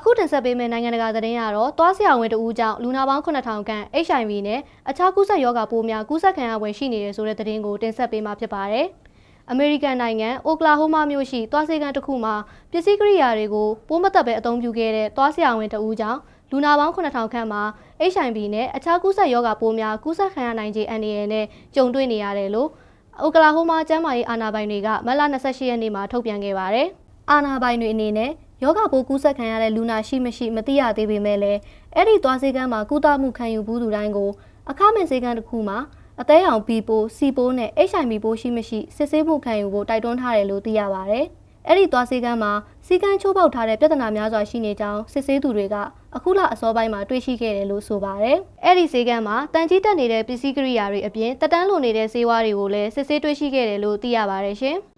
အခုတင်ဆက်ပေးမယ့်နိုင်ငံတကာသတင်းကတော့သွားဆရာဝန်တဦးကြောင့်လူနာပေါင်း9000ခန့် HIV နဲ့အခြားကူးစက်ရောဂါပိုးများကူးစက်ခံရဝင်ရှိနေတယ်ဆိုတဲ့သတင်းကိုတင်ဆက်ပေးမှာဖြစ်ပါတယ်။အမေရိကန်နိုင်ငံအိုကလာဟိုမာမြို့ရှိသွားစေကန်တစ်ခုမှာပစ္စည်းကိရိယာတွေကိုပိုးမသက်ပဲအသုံးပြုခဲ့တဲ့သွားဆရာဝန်တဦးကြောင့်လူနာပေါင်း9000ခန့်မှာ HIV နဲ့အခြားကူးစက်ရောဂါပိုးများကူးစက်ခံရနိုင်ခြေအန္တရာယ်နဲ့ကြုံတွေ့နေရတယ်လို့အိုကလာဟိုမာကျန်းမာရေးအာဏာပိုင်တွေကမတ်လ28ရက်နေ့မှာထုတ်ပြန်ခဲ့ပါတယ်။အာနာပိုင်တွေအနေနဲ့ ယောဂပိုးကူးစက်ခံရတဲ့လူနာရှိမရှိမသိရသေးပေမဲ့လည်းအဲ့ဒီသွားစေကမ်းမှာကုသမှုခံယူဘူးသူတိုင်းကိုအခမဲ့စေကမ်းတစ်ခုမှာအသေးအောင်ဘီပိုးစီပိုးနဲ့ HIV ပိုးရှိမရှိစစ်ဆေးမှုခံယူဖို့တိုက်တွန်းထားတယ်လို့သိရပါဗျ။အဲ့ဒီသွားစေကမ်းမှာစီကမ်းချိုးပေါက်ထားတဲ့ပြဿနာများစွာရှိနေကြောင်းစစ်ဆေးသူတွေကအခုလအစောပိုင်းမှာတွေ့ရှိခဲ့တယ်လို့ဆိုပါတယ်။အဲ့ဒီစေကမ်းမှာတန်ကြီးတက်နေတဲ့ပစ္စည်းကိရိယာတွေအပြင်တက်တန်းလိုနေတဲ့ဆေးဝါးတွေကိုလည်းစစ်ဆေးတွေ့ရှိခဲ့တယ်လို့သိရပါတယ်ရှင်။